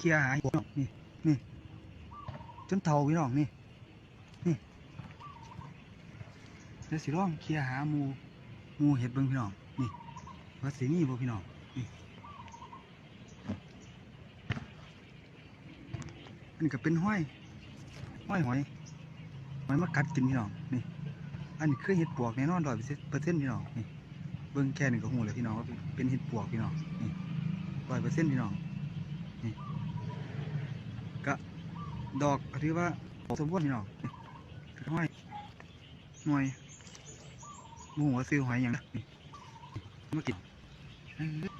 เคลียร์หาพี่น้องนี่นี่จนเท่าพี่น้องนี่นี่เดี๋ยวสิร้องเคลียร์หาหมูหมูเห็ดเบิ่งพี่น้องนี่ว่าสิมีบ่พี่น้องนี่อันนี้ก็เป็นห้อยห้อยหอยหอยมากัดกินพี่น้องนี่อันนี้คือเห็ดปวกแน่นอนร้อยเปอร์เซ็นต์เปอร์เซ็นพี่น้องนี่เบิ่งแค่นี้ก็หูเลยพี่น้องว่าเป็นเห็ดปวกพี่น้องนี่ร้อยเปอร์เซ็นต์พี่น้องนี่ ก็ดอกก็ถือว่าสมบูรณ์พี่น้องถือห้อยหน่วยมูหัวซื้อหอยอย่างนะมากินอ้ย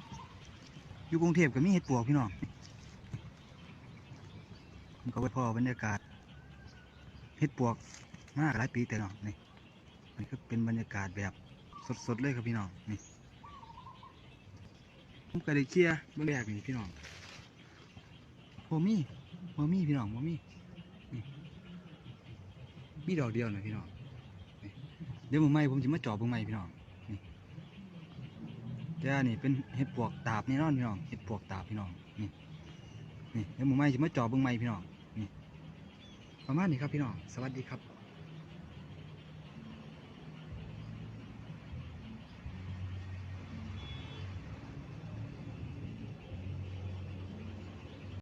อยู่กรุงเทพก็มีเห็ดปวกพี่น้องก็ไปพอบรรยากาศเห็ดปวกมากหลายปีแต่เนาะนี่นี่ก็เป็นบรรยากาศแบบสดๆเลยครับพี่น้องนี่ผมก็ได้เคลียร์เบื้องแรกนี่พี่น้องโฮมี่ มามีพี่น้องมามีนี่มีดอกเดียวนะพี่น้องเดี๋ยวมือใหม่ผมจะมาเจอบมือใหม่พี่น้องนี่แต่อันนี่เป็นเห็ดปวกตาบแน่นอนพี่น้องเห็ดปวกตาบพี่น้องนี่นี่เดี๋ยวมือใหม่จะมาเจอบมือใหม่พี่น้องนี่ประมาณนี้ครับพี่น้องสวัสดีครับ